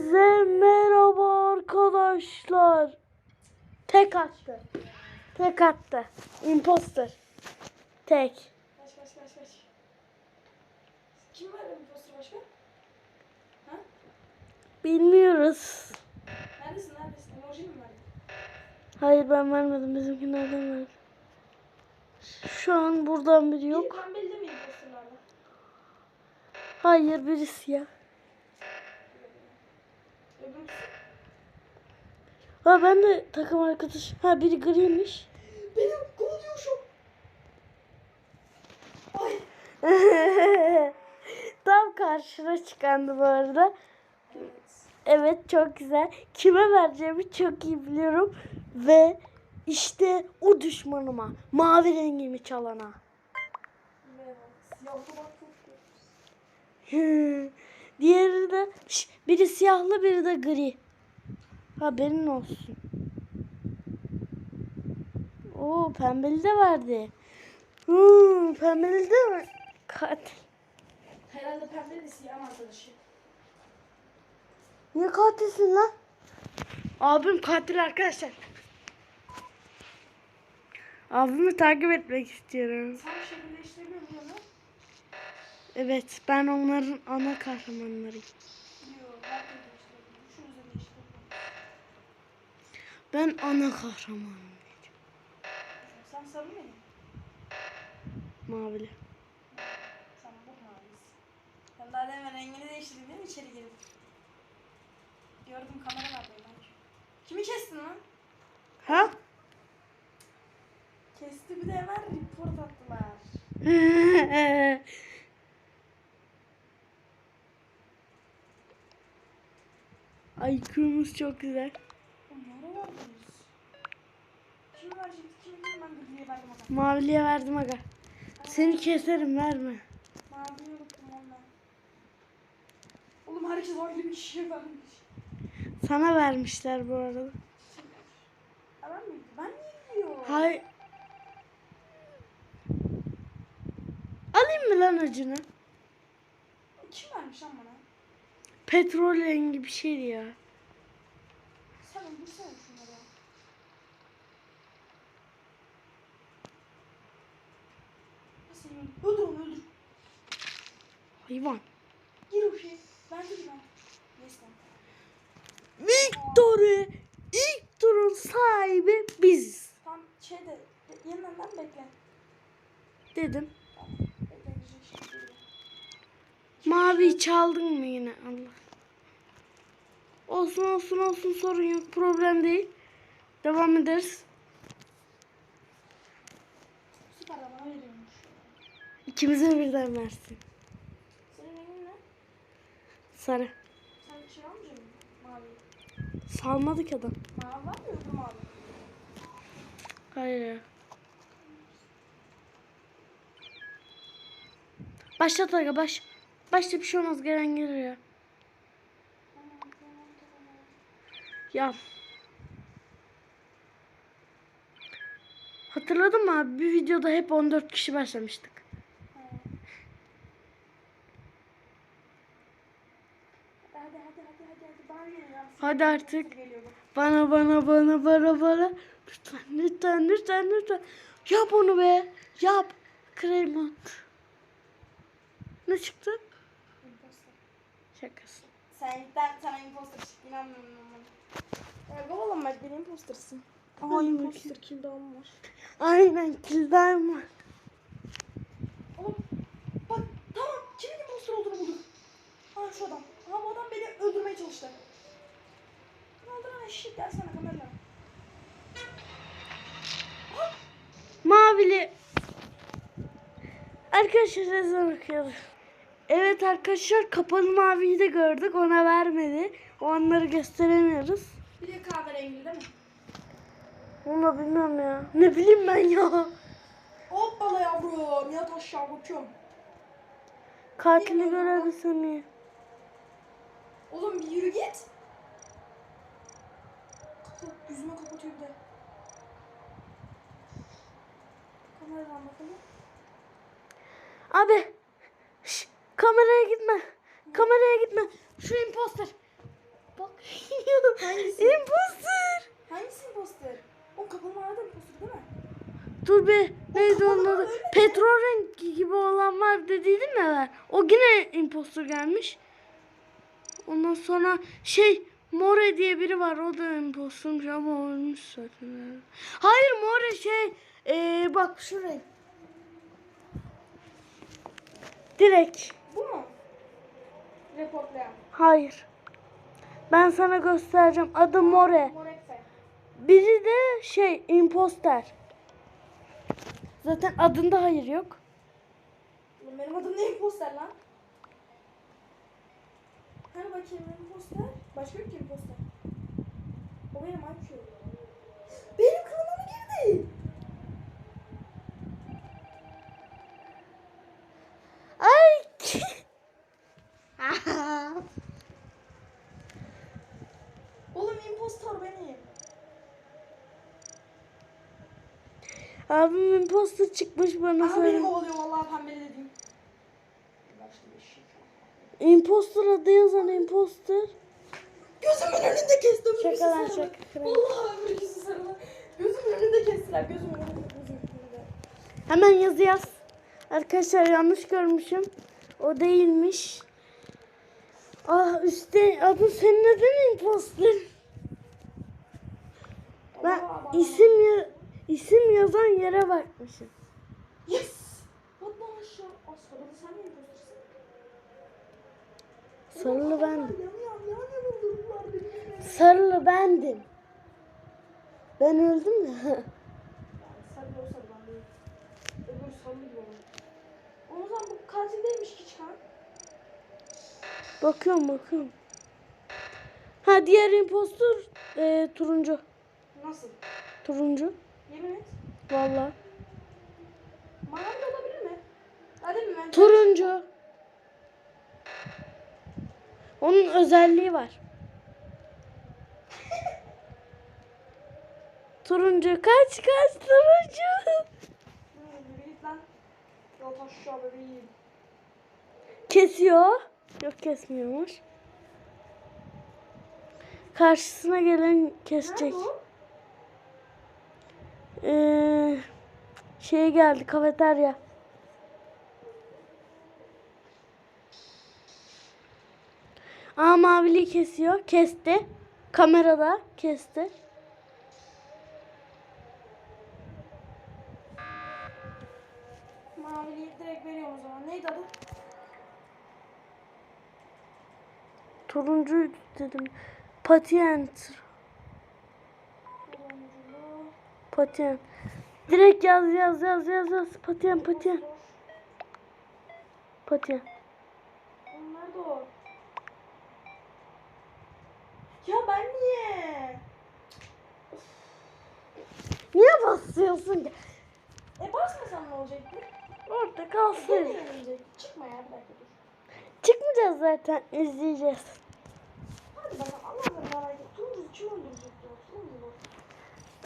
Hepinize merhaba arkadaşlar. Tek attı. Tek attı. Imposter. Tek. Kaç kaç kaç kaç. Kim var imposter başka? Ha? Bilmiyoruz. Neredesin neredesin? Emoji mi verdin? Hayır ben vermedim. Bizimkilerden verdim. Şu an buradan biri yok. Biri pembeli mi imposterlarda? Hayır biri siyah. Ha ben de takım arkadaş. Ha biri griymiş. Benim kovalıyor şu. Ay. Tam karşına çıkandı bu arada. Evet. Evet çok güzel. Kime vereceğimi çok iyi biliyorum. Ve işte o düşmanıma. Mavi rengimi çalana. Merhaba. Diğeri de Şş, biri siyahlı biri de gri. Haberin olsun. Oo pembeli de verdi. Hmm, pembeli de mi? Katil. Herhalde pembe de siyah arkadaşı. Niye katilsin lan? Abim katil arkadaşlar. Abimi takip etmek istiyorum. Sen şekil değiştirebiliyor musun? Evet ben onların ana kahramanlarıyım. Ben. Ben ana kahramanım. Sen sarı mıydın? Mavili. Sen bu mavisin. Sen daha demin rengini değiştirdin değil mi içeri girip? Gördüm kamera var böyle. Kimi kestin lan? Ha? Kesti bir de hemen report attılar. IQ'muz çok güzel. Oğlum ne ara verdiniz? Kim verecekti? Kim kim ben Gülü'ye verdim adam. Maviliye verdim aga. Seni keserim verme. Maviyi unuttum valla. Oğlum herkes ayrı bir kişiye vermiş. Sana vermişler bu arada. Ben miydim? Ben niye yiyor? Hay. Alayım mı lan acını? Kim vermiş lan bana? Petrol rengi bir şeydi ya. Sen öldürsene şunları. Nasıl yiyorum? Öldür onu öldür. Hayvan. Gir o şey. Ben de ben. Yes. Victory. İlk turun sahibi biz. Tam şeyde ben bekle. Dedim. Mavi çaldın mı yine Allah. Olsun olsun olsun sorun yok problem değil. Devam ederiz. Süper veriyormuş. İkimize birden versin. Senin rengin ne? Sarı. Sen şey almayacak mısın? Mavi. Salmadık adam. Mavi var mı öbür mavi? Hayır. Başlat aga baş. Başta bir şey olmaz gelen gelir ya. Tamam tamam tamam. Ya. Hatırladın mı abi? Bir videoda hep 14 kişi başlamıştık. Hadi artık. Bana bana bana bana bana. Lütfen lütfen lütfen lütfen. Yap onu be. Yap. Kremant. Ne çıktı? Şakası. Sen ben sana imposter inanmıyorum. Ya kovalamak bir impostersın. Ay, imposter kill down var. Aynen kilden var. Oğlum bak tamam kimin imposter olduğunu bulduk. Ha şu adam. Ha bu adam beni öldürmeye çalıştı. Lan eşek gelsene kamerayla. Mavili. Arkadaşlar ezan okuyordu. Evet arkadaşlar kapalı maviyi de gördük. Ona vermedi. Onları gösteremiyoruz. Kahverengi değil mi? Onu bilmiyorum ya. Ne bileyim ben ya. Hoppala yavrum yat aşağı bakıyorum. Katili görebilsem iyi. Oğlum bir yürü git. Kapı yüzüme kapatıyor bir de. Kameradan bakalım. Abi. şş, kameraya gitme. Kameraya gitme. Şu imposter. Hangisi? Imposter. Hangisi imposter? O kapalı imposter değil mi? Dur be. Neydi onun adı? Petrol rengi gibi olan var dediydim ya ben. O yine imposter gelmiş. Ondan sonra şey More diye biri var. O da impostermiş ama ölmüş zaten. Hayır More şey ee, bak şuraya. Direkt. Bu mu? Reportlayan. Hayır. Ben sana göstereceğim. Adı More. Biri de şey imposter. Zaten adında hayır yok. Benim adım ne imposter lan? Hani bakayım imposter? Başka yok ki imposter. O benim IQ. Benim mı girdi? Ay. Oğlum impostor benim. Abim imposter çıkmış bana Aha beni söyle. kovalıyor vallahi pembeli dediğim. Şey. Imposter adı yazan imposter. Gözümün önünde kesti öbürküsü Şaka lan, şaka. Vallahi öbürküsü sarılı. Gözümün önünde kestiler gözümün önünde. Gözümün önünde. Hemen yazı yaz. Arkadaşlar yanlış görmüşüm. O değilmiş. Ah üstte adı senin adın imposter. Ben isim ya, isim yazan yere bakmışım. Yes. Sarılı bendim. Sarılı bendim. Ben öldüm ya. Sarı o sarı ben değil. Öbür sarılı gibi olan. O zaman bu katil değilmiş ki çıkan. Bakıyorum bakıyorum. Ha diğer impostor e, turuncu. Nasıl? Turuncu. Yemin et. Vallahi. Mavi olabilir mi? Hadi mi ben? Turuncu. Onun özelliği var. turuncu kaç kaç turuncu. Kesiyor. Yok kesmiyormuş. Karşısına gelen kesecek. Nerede o? Ee, şey geldi kafeterya. Aa maviliği kesiyor. Kesti. Kamerada kesti. Maviliği direkt veriyorum o zaman. Neydi adı? Turuncu dedim. Patient. Turunculu. Patient. Direkt yaz yaz yaz yaz yaz. Patient patient. Patient. Oğlum Nerede o? Ya ben niye? Niye basıyorsun ki? E basmasam ne olacaktı? Orada kalsın. yenilecek. Çıkma ya bir dakika. Çıkmayacağız zaten. izleyeceğiz. Hadi bakalım Allah'ım merak et. O? Turuncu.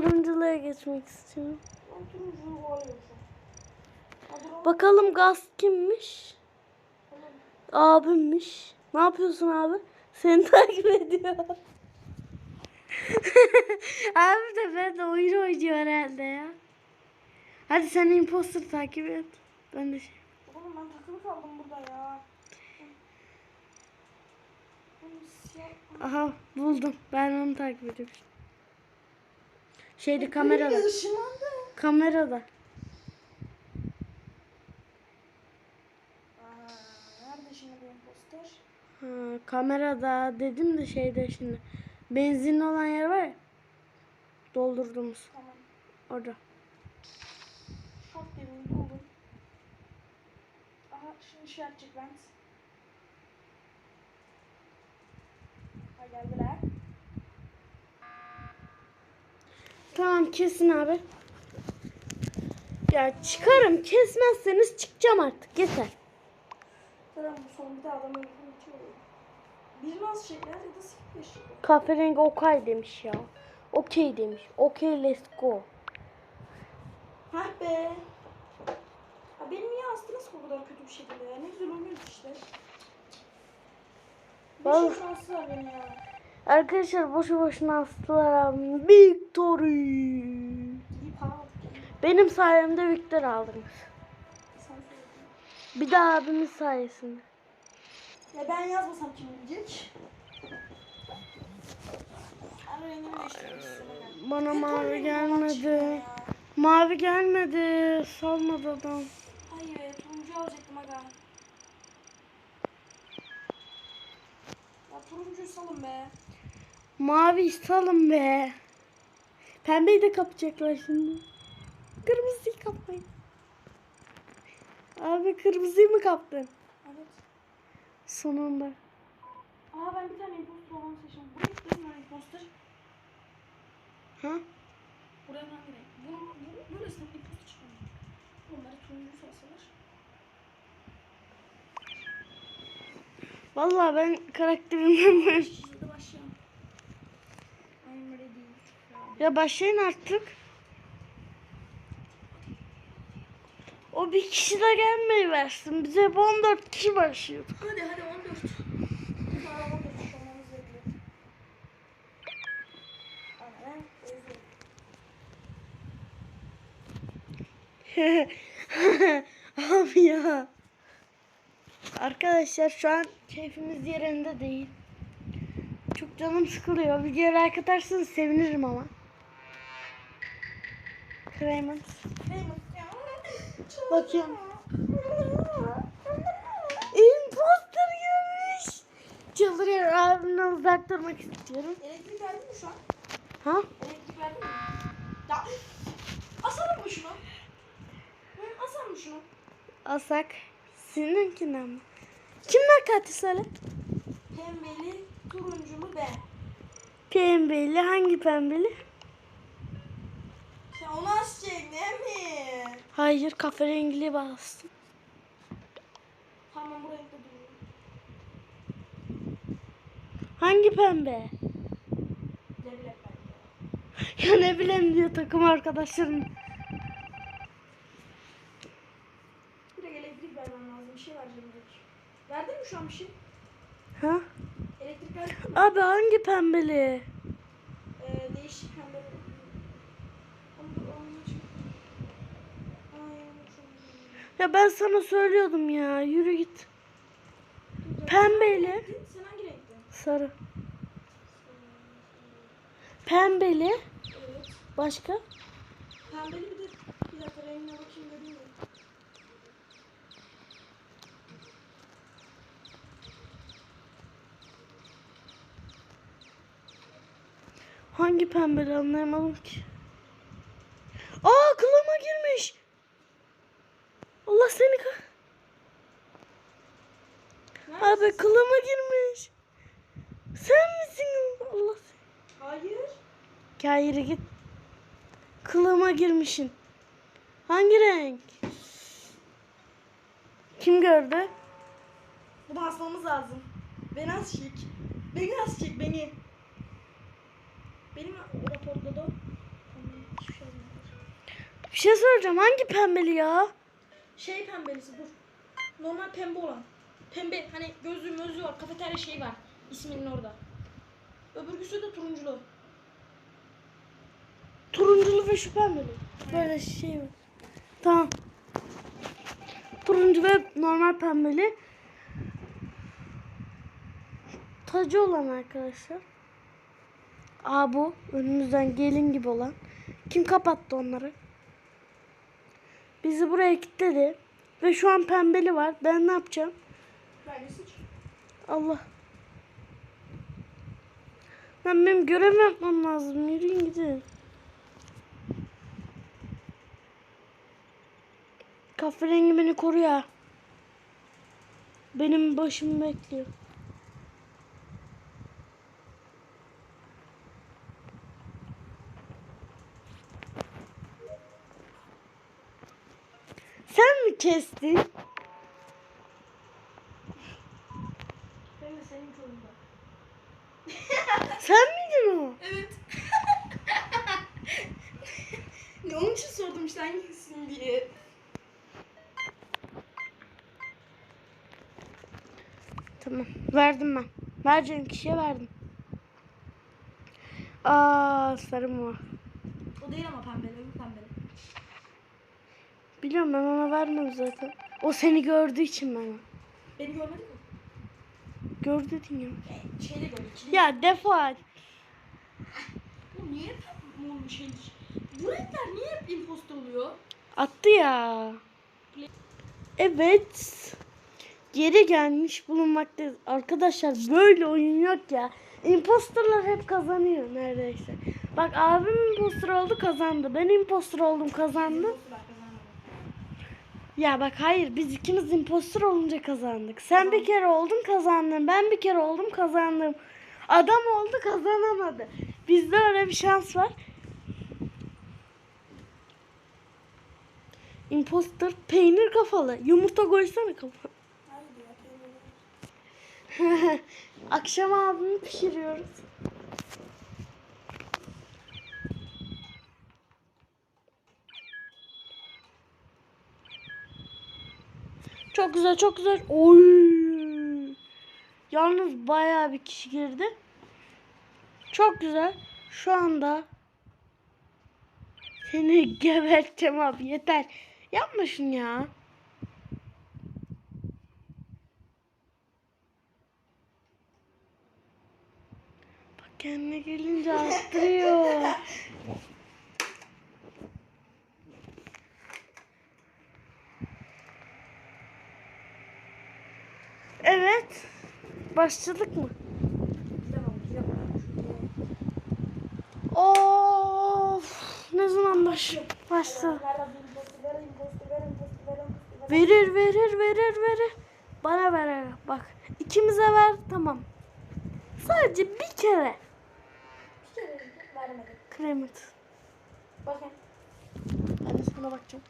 Turunculuğa geçmek istiyorum. Bakalım gaz kimmiş? Abimmiş. Ne yapıyorsun abi? Seni takip ediyor. abi de ben de oyun oynuyor herhalde ya. Hadi sen imposter takip et. Ben de şey. Oğlum ben takılı kaldım burada ya. Aha buldum. Ben onu takip ediyorum. Şeyde kamerada. Benim ışınlandı. Kamerada. Ha, kamerada dedim de şeyde şimdi. Benzinli olan yer var ya. Doldurduğumuz. Tamam. Orada. Şok dedim buldum. Aha şimdi şey yapacak ben. Ha geldiler. Tamam kesin abi. Ya çıkarım. Kesmezseniz çıkacağım artık. Yeter. Bu son bir de. Bir nasıl şeyler ya da yaşayacak. Kahverengi okay demiş ya. Okey demiş. Okey let's go. Hah be. Ha benim niye astınız ki bu kadar kötü bir şekilde ya? Ne güzel oynuyoruz işte. Vallahi- Beşin şansı var benim ya. Arkadaşlar boşu boşuna astılar. Victory. Benim sayemde Victor aldınız. Bir de abimin sayesinde. Ya ben yazmasam kim bilecek? Bana mavi gelmedi. Mavi gelmedi. Salmadı adam. Hayır turuncu alacaktım aga. Ya turuncuyu salın be. Mavi salın be. Pembeyi de kapacaklar şimdi. Kırmızıyı kapmayın. Abi kırmızıyı mı kaptın? Evet. Sonunda. Aa ben bir tane imposter olanı seçeceğim. Buraya gittim ben imposter. Ha? Buraya hangi renk? Bu, bu, böylesine bir imposter çıkmıyor. Onları turuncu salsalar. Vallahi ben karakterimden böyle. Ya başlayın artık. O bir kişi de gelmeyi versin. Bize bu 14 kişi başlıyor. Hadi hadi 14. Biz ara 14 olmamız bekliyor. Aynen. ezdim. Abi ya. Arkadaşlar şu an keyfimiz yerinde değil. Çok canım sıkılıyor. Videoya like atarsanız sevinirim ama. Raymond. Raymond Bakayım. Imposter gelmiş. Çıldırıyorum. Abimden uzak durmak istiyorum. Elektrik verdin mi şu an? Ha? Elektrik verdin mi? Ya asalım mı şunu? Hı, asalım mı şunu? Asak. Seninkinden mi? Kimler katil söyle? Pembeli, turunculu ben. Pembeli. Hangi pembeli? Onu asacaksın değil mi? Hayır kahverengili bastım. Tamam bu renkte duruyor. Hangi pembe? Ne bileyim ben. Ya ne bileyim diyor takım arkadaşlarım. Bir de elektrik vermem lazım. Bir şey vereceğim. Verdin mi şu an bir şey? Ha? Elektrik? Abi hangi pembeli? Ee, değişik pembe. Onu da onu için. Ay unuttum. Ya ben sana söylüyordum ya. Yürü git. Pembeli. Sen hangi renkti? Sarı. Pembeli. Evet. Başka? Pembeli bir de bir dakika rengine bakayım göreyim mi? Hangi pembeli anlayamadım ki. Aa kılıma girmiş. Allah seni kah... Abi kılıma girmiş. Sen misin? Allah seni. Hayır. Hayır git. Kılığıma girmişsin. Hangi renk? Kim gördü? Bunu asmamız lazım. Beni as çek. Beni çek beni. Benim raporda da Tamam, hiçbir şey olmadı. Bir şey soracağım. Hangi pembeli ya? Şey pembelisi dur. Normal pembe olan. Pembe hani gözlüğü mözlüğü var. Kafeterya şeyi var. İsminin orada. Öbürküsü de turunculu. Turunculu ve şu pembeli. Böyle şey var. Tamam. Turuncu ve normal pembeli. Tacı olan arkadaşlar. Aa bu. Önümüzden gelin gibi olan. Kim kapattı onları? Bizi buraya kilitledi. Ve şu an pembeli var. Ben ne yapacağım? Allah. Lan benim görev yapmam lazım. Yürüyün gidin. Kahverengi beni koruyor. Benim başımı bekliyor. Sen mi kestin? Senin kolunda. Sen miydin o? Evet. ne onun için sordum işte hangisisin diye. Tamam. Verdim ben. Vereceğim kişiye verdim. Aa sarı mı? O değil ama pembeli. Bu. Biliyorum ben ona vermem zaten. O seni gördüğü için bana. Beni görmedi mi? Gördü ya. E, şeyde gördü. Ya defa. Bu niye mor şey? Bu renkler niye hep imposter oluyor? Attı ya. Evet. Geri gelmiş bulunmaktayız. Arkadaşlar böyle oyun yok ya. Imposterlar hep kazanıyor neredeyse. Bak abim imposter oldu kazandı. Ben imposter oldum kazandım. Ya bak hayır biz ikimiz imposter olunca kazandık. Sen bir kere oldun kazandın. Ben bir kere oldum kazandım. Adam oldu kazanamadı. Bizde öyle bir şans var. Imposter peynir kafalı. Yumurta koysana kafa. Akşam abimi pişiriyoruz. Çok güzel, çok güzel. Oy. Yalnız bayağı bir kişi girdi. Çok güzel. Şu anda seni geberteceğim abi yeter. Yapma şunu ya. Bak kendine gelince arttırıyor. evet. Başladık mı? Of. Ne zaman baş başladı? Verir verir verir verir. Bana ver bak. ikimize ver tamam. Sadece bir kere. Bir kere vermedi. Kremet. Bakın. Ben de sana bakacağım.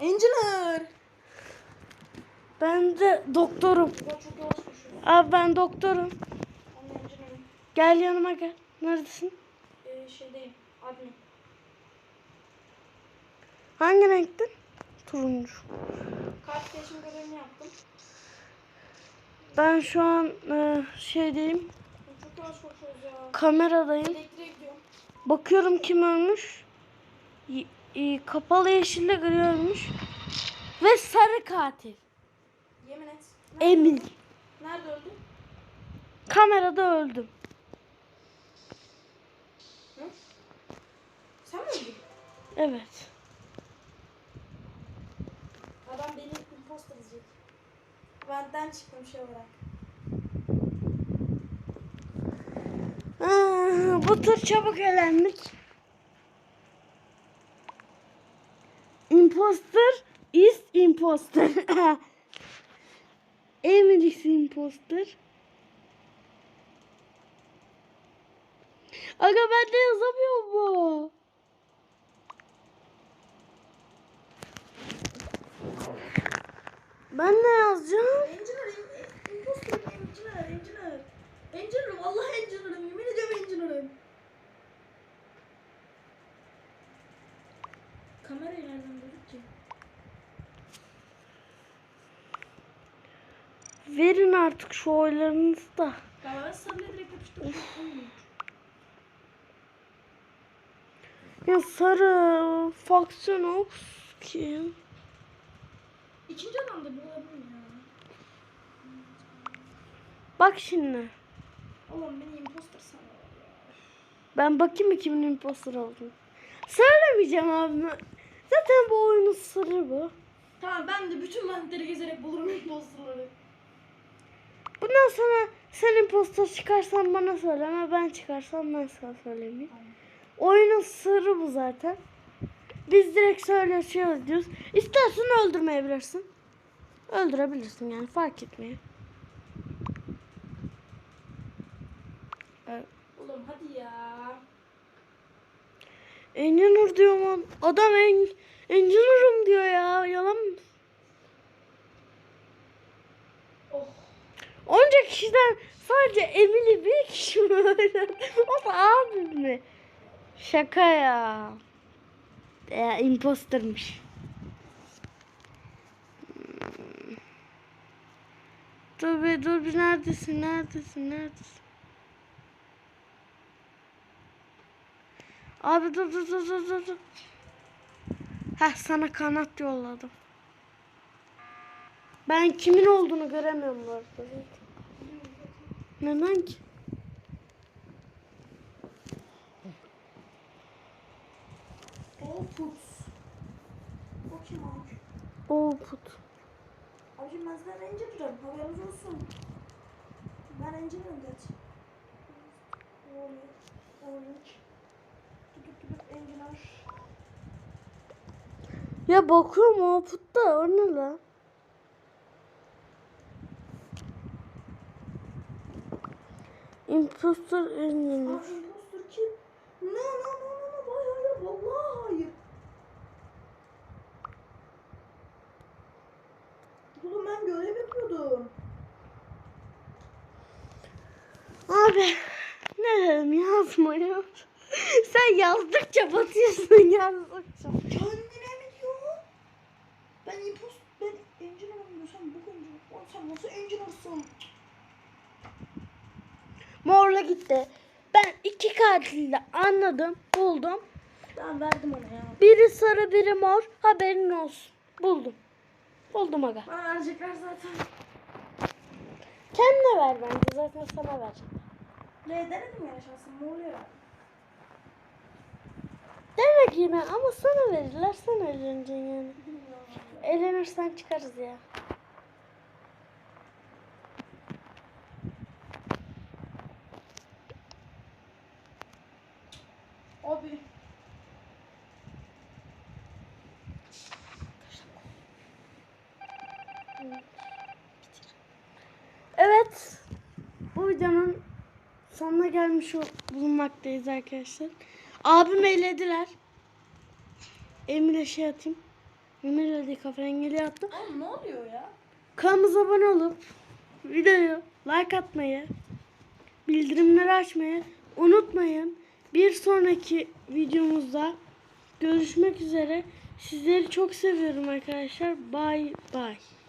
Engineer. Ben de doktorum. Abi ben doktorum. Gel yanıma gel. Neredesin? Ee, şeydeyim. Admin. Hangi renktin? Turuncu. Kart değişim görevini yaptım. Ben şu an e, şeydeyim. Çok yavaş koşuyoruz ya. Kameradayım. Elektriğe gidiyorum. Bakıyorum kim ölmüş. Y- y- kapalı yeşille gri ölmüş. Ve sarı katil. Yemin et. Nerede, Emin. nerede öldün? Kamerada öldüm. Hı? Sen mi öldün? Evet. Adam beni imposter diyecek. Benden çıktım şey olarak. Aa, bu tur çabuk elendik. Imposter is imposter. İs imposter. Aga ben de yazamıyorum bu. Ben ne yazacağım? Engineer, im- imposter, engineer, engineer. Engineer'ım, Allah engineer'ım, yemin ediyorum engineer'ım. Kamerayı nereden bulduk ki? Verin artık şu oylarınızı da. Ya sarı faksiyon Ox kim? İkinci adam da bu olabilir ya. Bak şimdi. Oğlum beni imposter sanıyor. Ben bakayım mı kimin imposter olduğunu. Söylemeyeceğim abi. Zaten bu oyunun sırrı bu. Tamam ben de bütün ventleri gezerek bulurum imposterları. Bundan sonra sen imposter çıkarsan bana söyleme. Ben çıkarsam ben sana söylemeyeyim. Oyunun sırrı bu zaten. Biz direkt söyleşiyoruz diyoruz. İstersen öldürmeyebilirsin. Öldürebilirsin yani fark etmiyor. Evet. Oğlum hadi ya. Engineer diyor lan. Adam en, engineer'ım diyor ya. Yalan mı? Onca kişiden sadece Emily bir kişi mi? O da abim mi? Şaka ya. Ya impostermış. Hmm. Dur bir dur bir neredesin neredesin neredesin? Abi dur dur dur dur. dur. Heh sana kanat yolladım. Ben kimin olduğunu göremiyorum bu arada. Neden ki? Output. O kim abi? O put. Abicim ben zaten Ranger'ım. Haberiniz olsun. Ben Ranger'ım geç. Orange. Tutup tutup Engineer. Ya bakıyorum o putta o ne lan? Imposter engineer. Aa impostor kim? No no no no no. Hayır hayır. Vallahi hayır. Oğlum ben görev yapıyordum. Abi ne dedim yazma ya. Sen yazdıkça batıyorsun yazdıkça. Kendine mi diyor? Ben impost... Ben engineer'ım diyor. Sen bu engineer. Oğlum sen nasıl engineer'sın? Morla gitti. Ben iki katili de anladım, buldum. Ben verdim ona ya. Biri sarı, biri mor. Haberin olsun. Buldum. Buldum aga. Bana verecekler zaten. Kendine ver bence. Zaten sana vereceğim. Ne denedim ya şansım. Ne oluyor? Demek yine ama sana verirler. Sen eğleneceksin yani. Eğlenirsen çıkarız ya. Abi. Evet. Bu videonun sonuna gelmiş bulunmaktayız arkadaşlar. Abim eylediler. Emir'e şey atayım. Emir eledi kahverengili attım. Oğlum ne oluyor ya? Kanalımıza abone olup videoyu like atmayı, bildirimleri açmayı unutmayın. Bir sonraki videomuzda görüşmek üzere. Sizleri çok seviyorum arkadaşlar. Bye bye.